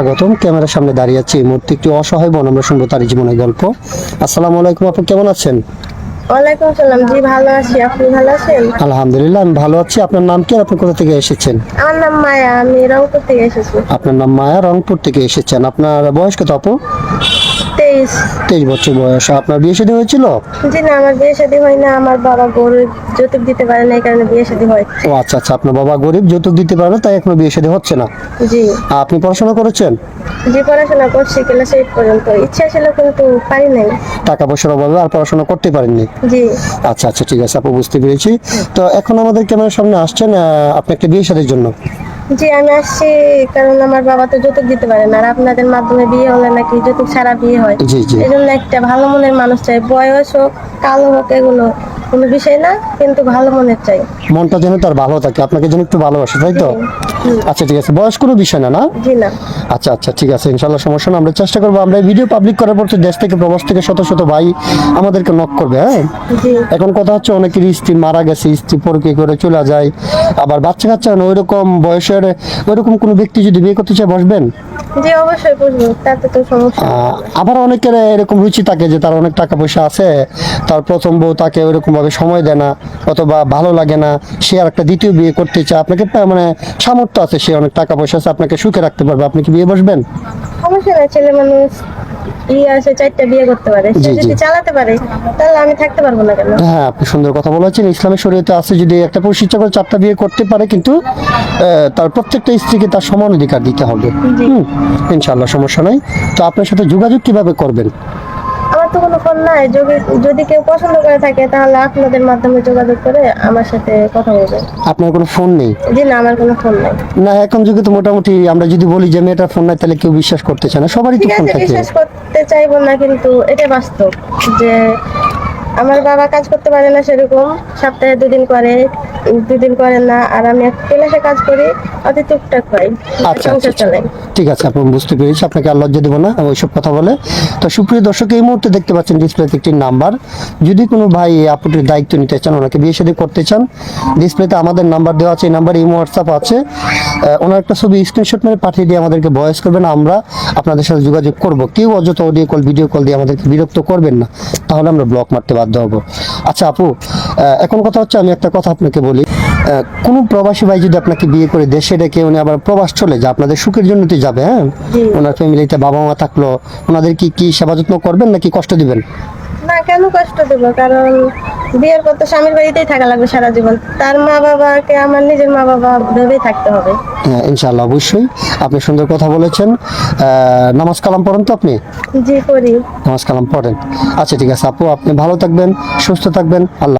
স্বাগতম। ক্যামেরার সামনে দাঁড়িয়ে আছি এই মুহূর্তে একটি অসহায় বোন আমরা শুনব তার জীবনের গল্প। আসসালামু আলাইকুম আপু কেমন আছেন? ওয়ালাইকুম সালাম জি ভালো আছি। আপনি ভালো আছেন? আলহামদুলিল্লাহ আমি ভালো আছি। আপনার নাম কি আর আপনি কোথা থেকে এসেছেন? আমার নাম মায়া। আমি রংপুর থেকে এসেছি। আপনার নাম মায়া রংপুর থেকে এসেছেন। আপনার বয়স কত আপু? তেইশ। তেইশ বছর বয়স। আপনার বিয়ে শাদী হয়েছিল? জি না আমার বিয়ে শাদী হয় না। আমার বাবা গরু যৌতুক দিতে পারে না এই কারণে বিয়ে শাদী হয়। ও আচ্ছা আচ্ছা। আপনার বাবা গরিব যৌতুক দিতে পারে না তাই এখনও বিয়ে শাদী হচ্ছে না? জি। আপনি পড়াশোনা করেছেন? জি পড়াশোনা করছি ক্লাস এইট পর্যন্ত। ইচ্ছা ছিল কিন্তু পারি নাই। টাকা পয়সার অভাবে আর পড়াশোনা করতে পারেননি? জি। আচ্ছা আচ্ছা ঠিক আছে। আপু বুঝতে পেরেছি। তো এখন আমাদের ক্যামেরার সামনে আসছেন আপনি একটা বিয়ে শাদীর জন্য। জি আমি আসছি কারণ আমার বাবা তো যৌতুক দিতে পারে না। আর আপনাদের মাধ্যমে বিয়ে হলে নাকি যৌতুক ছাড়া বিয়ে হয়। জি জি। এই জন্য একটা ভালো মনের মানুষ চাই। বয়স হোক কালো হোক এগুলো কোনো বিষয় না কিন্তু ভালো মনের চাই। মনটা যেন তার ভালো থাকে। আপনাকে যেন একটু ভালোবাসে তাই তো? আচ্ছা ঠিক আছে। বয়স কোনো বিষয় না না? আচ্ছা আচ্ছা ঠিক আছে ইনশাল্লাহ সমস্যা না। আমরা চেষ্টা করব আমরা ভিডিও পাবলিক করার পর তো দেশ থেকে প্রবাস থেকে শত শত ভাই আমাদেরকে নক করবে হ্যাঁ? এখন কথা হচ্ছে অনেকের স্ত্রী মারা গেছে স্ত্রী পরকে করে চলে যায় আবার বাচ্চা কাচ্চা ওই রকম বয়সের ওইরকম কোনো ব্যক্তি যদি বিয়ে করতে চায় বসবেন? জি অবশ্যই বুঝব তাতে তো সমস্যা আবার অনেকের এরকম রুচি থাকে যে তার অনেক টাকা পয়সা আছে তার প্রথম বউ তাকে ওইরকম ভাবে সময় দেয় না অথবা ভালো লাগে না সে আর একটা দ্বিতীয় বিয়ে করতে চায়। আপনাকে মানে সামর্থ্য আছে সে অনেক টাকা পয়সা আছে আপনাকে সুখে রাখতে পারবে। আপনি কি বিয়ে বসবেন? সমস্যা নাই ছেলে মানুষ ইয়ে আছে চারটা বিয়ে করতে পারে। সে জি, জি। যদি চালাতে পারে তাহলে আমি থাকতে পারব না কেন? হ্যাঁ আপনি সুন্দর কথা বলেছেন। ইসলামের শরীয়তে আছে যদি একটা পুরুষ ইচ্ছা করে চারটা বিয়ে করতে পারে কিন্তু তার প্রত্যেকটা স্ত্রীকে তার সমান অধিকার দিতে হবে। ইনশাআল্লাহ সমস্যা নাই। তো আপনার সাথে যোগাযোগ কীভাবে করবেন? তো কোনো ফোন নাই। যদি যদি কেউ পছন্দ করে থাকে তাহলে আপনাদের মাধ্যমে যোগাযোগ করে আমার সাথে কথা বলবে। আপনার কোনো ফোন নেই? জি না আমার কোনো ফোন নাই। না এখন যুগে তো মোটামুটি আমরা যদি বলি যে মেয়েটার ফোন নাই তাহলে কেউ বিশ্বাস করতে চায় না। সবারই তো ফোন থাকে। বিশ্বাস করতে চাইব না কিন্তু এটা বাস্তব যে আমার বাবা কাজ করতে পারে না সেরকম। সপ্তাহে দুদিন করে। দুদিন না আর আমি ক্লাসে কাজ করি অতি টুকটাক পাই আচ্ছা আচ্ছা, সংসার আচ্ছা। চালাই ঠিক আছে আপনি বুঝতে পেরেছি। আপনাকে আর লজ্জা দেবো না ওইসব কথা বলে। তো সুপ্রিয় দর্শক এই মুহূর্তে দেখতে পাচ্ছেন ডিসপ্লেতে একটি নাম্বার যদি কোনো ভাই এই আপুটির দায়িত্ব নিতে চান ওনাকে বিয়ে শাদী করতে চান ডিসপ্লেতে আমাদের নাম্বার দেওয়া আছে এই নাম্বার ইমো হোয়াটসঅ্যাপ আছে। ওনার একটা ছবি স্ক্রিনশট মেরে পাঠিয়ে দিয়ে আমাদেরকে ভয়েস করবেন আমরা আপনাদের সাথে যোগাযোগ করব। কেউ অযথা অডিও কল ভিডিও কল দিয়ে আমাদেরকে বিরক্ত করবেন না। তাহলে আমরা ব্লক মারতে বাধ্য হব। আচ্ছা আপু এখন কথা হচ্ছে আমি একটা কথা আপনাকে বলি। কোনো প্রবাসী ভাই যদি আপনাকে বিয়ে করে দেশে রেখে উনি আবার প্রবাস চলে যায় আপনাদের সুখের জন্য তো যাবে হ্যাঁ? ওনার ফ্যামিলিতে বাবা মা থাকল ওনাদের কি কি সেবা যত্ন করবেন নাকি কষ্ট দিবেন? না কেন কষ্ট দেবো? কারণ বিয়ের পর তো স্বামীর বাড়িতেই থাকা লাগবে সারা জীবন। তার মা বাবাকে আমার নিজের মা বাবা ভেবেই থাকতে হবে। হ্যাঁ, ইনশাআল্লাহ অবশ্যই। আপনি সুন্দর কথা বলেছেন। আহ, নামাজ কালাম পড়েন তো আপনি? জি করি নামাজ কালাম পড়েন। আচ্ছা ঠিক আছে আপু আপনি ভালো থাকবেন সুস্থ থাকবেন আল্লাহ